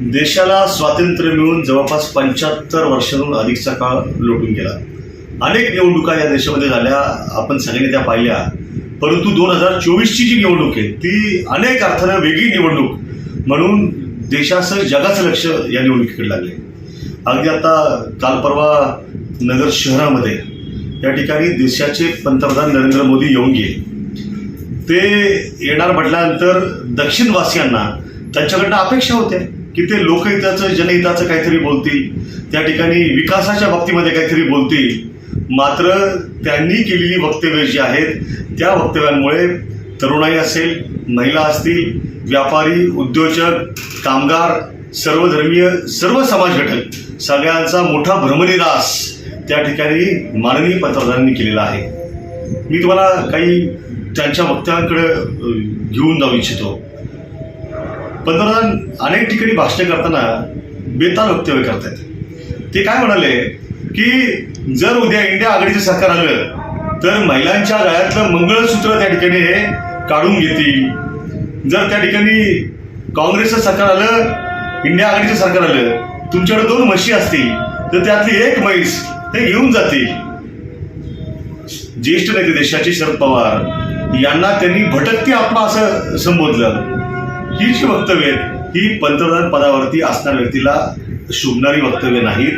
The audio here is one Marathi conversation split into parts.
देशाला स्वातंत्र्य मिळून जवळपास पंच्याहत्तर वर्षांहून अधिकचा काळ लोटून गेला. अनेक निवडणुका या देशामध्ये झाल्या आपण सगळ्यांनी त्या पाहिल्या. परंतु दोन हजार चोवीसची जी निवडणूक आहे ती अनेक अर्थानं वेगळी निवडणूक म्हणून देशासह जगाचं लक्ष या निवडणुकीकडे लागले अगदी आता काल परवा नगर शहरामध्ये या ठिकाणी देशाचे पंतप्रधान नरेंद्र मोदी येऊन गेले. ते येणार म्हटल्यानंतर दक्षिणवासियांना त्यांच्याकडनं अपेक्षा होत्या. की ते लोकहिताचं जनहिताचं काहीतरी बोलतील त्या ठिकाणी विकासाच्या बाबतीमध्ये काहीतरी बोलतील. मात्र त्यांनी केलेली वक्तव्य जी आहेत त्या वक्तव्यांमुळे तरुणाई असेल महिला असतील व्यापारी उद्योजक कामगार सर्वधर्मीय सर्व समाज घटक सगळ्यांचा मोठा भ्रमनिरास त्या ठिकाणी माननीय पंतप्रधानांनी केलेला आहे. मी तुम्हाला काही त्यांच्या वक्तव्यांकडे घेऊन जाऊ इच्छितो. पंतप्रधान अनेक ठिकाणी भाषण करताना बेताल वक्तव्य करतायत. ते काय म्हणाले? की जर उद्या इंडिया आघाडीचं सरकार आलं तर महिलांच्या गळ्यातलं मंगळसूत्र त्या ठिकाणी हे काढून घेतील. जर त्या ठिकाणी काँग्रेसचं सरकार आलं इंडिया आघाडीचं सरकार आलं तुमच्याकडे दोन म्हशी असतील तर त्यातली एक म्हैस हे घेऊन जातील. ज्येष्ठ नेते देशाचे शरद पवार यांना त्यांनी भटकती आत्मा असं संबोधलं. ही जी वक्तव्य आहेत ही पंतप्रधान पदावरती असणाऱ्या व्यक्तीला शोभणारी वक्तव्य नाहीत.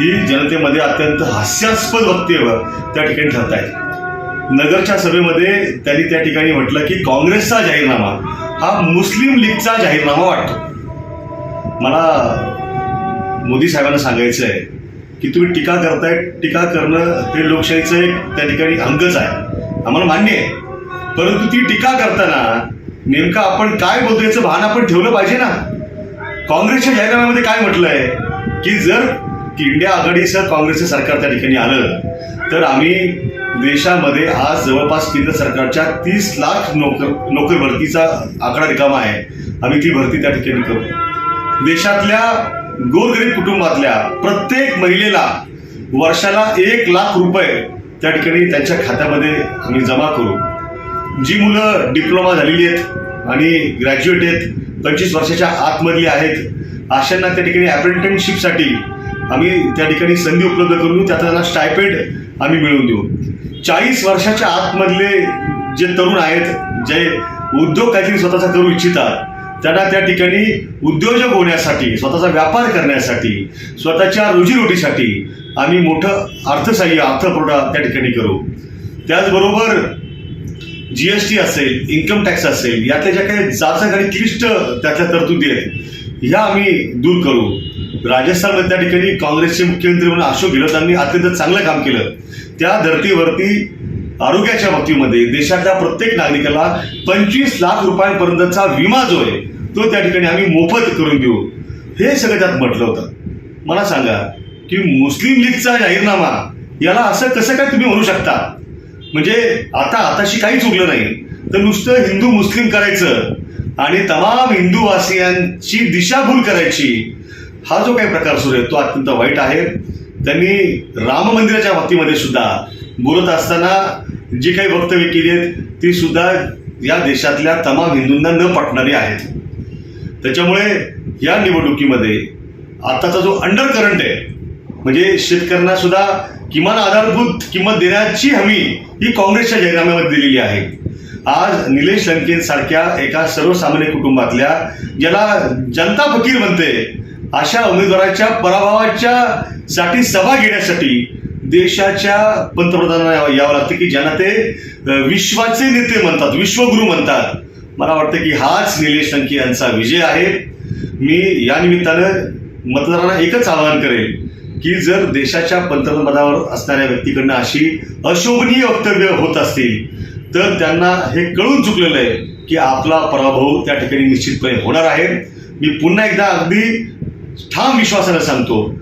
ही जनतेमध्ये अत्यंत हास्यास्पद वक्तव्य त्या ठिकाणी ठरत आहेत नगरच्या सभेमध्ये त्यांनी त्या ठिकाणी म्हटलं की काँग्रेसचा जाहीरनामा हा मुस्लिम लीगचा जाहीरनामा वाटतो. मला मोदी साहेबांना सांगायचं आहे की तुम्ही टीका करताय टीका करणं हे लोकशाहीचं एक त्या ठिकाणी अंगच आहे. आम्हाला मान्य आहे. परंतु ती टीका करताना नेमकं आपण काय बोलतो याचं भान आपण ठेवलं पाहिजे ना? काँग्रेसच्या जाहीरनाम्यामध्ये काय म्हटलंय? की जर इंडिया आघाडीचं काँग्रेसचं सरकार त्या ठिकाणी आलं तर आम्ही देशामध्ये आज जवळपास केंद्र सरकारच्या तीस लाख नोकर नोकर भरतीचा आकडा रिकामा आहे. आम्ही ती भरती त्या ठिकाणी करू. देशातल्या गोरगरीब कुटुंबातल्या प्रत्येक महिलेला वर्षाला एक लाख रुपये त्या ठिकाणी त्यांच्या खात्यामध्ये आम्ही जमा करू. जी मुलं डिप्लोमा झालेली आहेत आणि ग्रॅज्युएट आहेत पंचवीस वर्षाच्या आतमधली आहेत अशांना त्या ठिकाणी अप्रेंटिसशिपसाठी आम्ही त्या ठिकाणी संधी उपलब्ध करून देऊ त्यात त्यांना स्टायपेड आम्ही मिळवून देऊ. चाळीस वर्षाच्या आतमधले जे तरुण आहेत जे उद्योग काहीतरी स्वतःचा करू इच्छितात त्यांना त्या ठिकाणी उद्योजक होण्यासाठी स्वतःचा व्यापार करण्यासाठी स्वतःच्या रोजीरोटीसाठी आम्ही मोठं अर्थसहाय्य अर्थपुरवठा त्या ठिकाणी करू. त्याचबरोबर जी एस टी असेल इन्कम टॅक्स असेल यातल्या ज्या काही जाचक आणि क्लिष्ट त्यातल्या तरतुदी आहेत ह्या आम्ही दूर करू. राजस्थानमध्ये त्या ठिकाणी काँग्रेसचे मुख्यमंत्री म्हणून अशोक गेहलोतांनी अत्यंत चांगलं काम केलं. त्या धर्तीवरती आरोग्याच्या बाबतीमध्ये देशातल्या प्रत्येक नागरिकाला पंचवीस लाख रुपयांपर्यंतचा विमा जो आहे तो त्या ठिकाणी आम्ही मोफत करून देऊ. हे सगळं त्यात म्हटलं होतं. मला सांगा की मुस्लिम लीगचा जाहीरनामा याला असं कसं काय तुम्ही म्हणू शकता? म्हणजे आता आताशी काहीच उरलं नाही. तर नुसतं हिंदू मुस्लिम करायचं आणि तमाम हिंदूवासियांची दिशाभूल करायची हा जो काही प्रकार सुरू आहे तो अत्यंत वाईट आहे. त्यांनी राम मंदिराच्या बाबतीमध्ये सुद्धा बोलत असताना जी काही वक्तव्य केली आहेत ती सुद्धा या देशातल्या तमाम हिंदूंना न पटणारी आहेत. त्याच्यामुळे या निवडणुकीमध्ये आताचा जो अंडर करंट आहे म्हणजे शेतकऱ्यांना सुद्धा किमान आधारभूत किंमत देण्याची हमी ही काँग्रेसच्या जाहीरनाम्यामध्ये दिलेली आहे. आज निलेश लंकेंसारख्या एका सर्वसामान्य कुटुंबातल्या ज्याला जनता फकीर म्हणते अशा उमेदवाराच्या पराभवाच्या साठी सभा घेण्यासाठी देशाच्या पंतप्रधानांना यावं लागतं की ज्यांना ते विश्वाचे नेते म्हणतात विश्वगुरु म्हणतात. मला वाटतं की हाच निलेश लंके यांचा विजय आहे. मी या निमित्तानं मतदारांना एकच आवाहन करेल की जर देशाच्या पंतप्रधानपदावर असणाऱ्या व्यक्तीकडनं अशी अशोभनीय वक्तव्य होत असतील तर त्यांना हे कळून चुकलेलं आहे की आपला पराभव त्या ठिकाणी निश्चितपणे होणार आहे. मी पुन्हा एकदा अगदी ठाम विश्वासानं सांगतो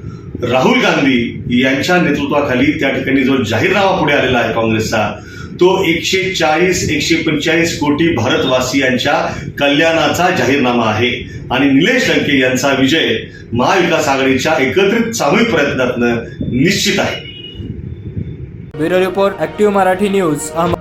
राहुल गांधी यांच्या नेतृत्वाखाली त्या ठिकाणी जो जाहीरनामा पुढे आलेला आहे काँग्रेसचा तो एकशे चाळीस एकशे पंचेचाळीस कोटी भारतवासियांच्या कल्याणाचा जाहीरनामा आहे. आणि निलेश लंके यांचा विजय महाविकास आघाडीच्या एकत्रित सामूहिक प्रयत्नातनं निश्चित आहे. Bureau report active Marathi news Ahmad